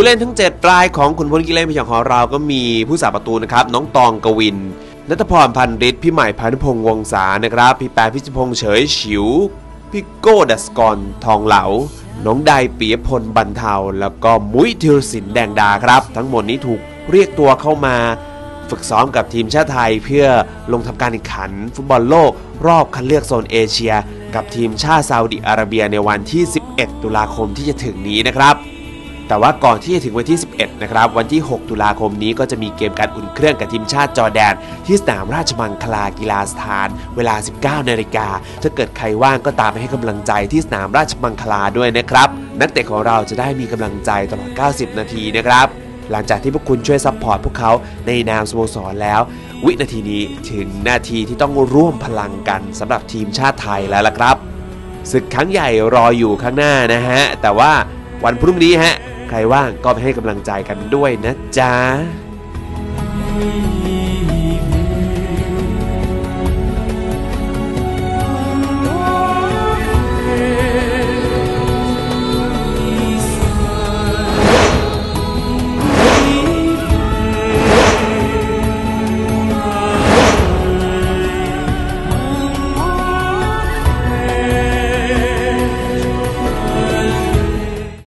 ผู้เล่นทั้ง 7 รายของขุนพลกิเลนพยองของเราก็มีผู้สาประตูนะครับ น้องตองกวินนัทพรพันฤทธิ์พี่ใหม่พานุพงษ์วงศานะครับ พี่แปรพิจิพงษ์เฉยฉิว พี่โก้ดัสกรทองเหลา น้องไดเปียพลบรรเทา แล้วก็มุ้ยธีรศิลป์แดงดาครับ ทั้งหมดนี้ถูกเรียกตัวเข้ามา ฝึกซ้อมกับทีมชาติไทยเพื่อลงทำการแข่งขัน ฟุตบอลโลก รอบคัดเลือกโซนเอเชีย กับทีมชาติซาอุดิอาระเบียในวันที่ 11 ตุลาคมที่จะถึงนี้นะครับ แต่ว่าก่อนที่จะถึงวันที่ 11 นะครับ วันที่ 6 ตุลาคมนี้ก็จะมีเกมการอุ่นเครื่องกับทีมชาติจอแดน ที่สนามราชมังคลากีฬาสถาน เวลา 19 นาฬิกาถ้าเกิดใครว่างก็ตามไปให้กำลังใจที่สนามราชมังคลาด้วยนะครับ นักเตะของเราจะได้มีกำลังใจตลอด 90 นาทีนะครับ หลังจากที่พวกคุณช่วยซัพพอร์ตพวกเขาในนามสโมสรแล้ว วินาทีนี้ถึงนาทีที่ต้องร่วมพลังกันสำหรับทีมชาติไทยแล้วล่ะครับศึกครั้งใหญ่รออยู่ข้างหน้านะฮะแต่ว่าวันพรุ่งนี้ฮะ ใครว่างก็ไปให้กำลังใจกันด้วยนะจ๊ะ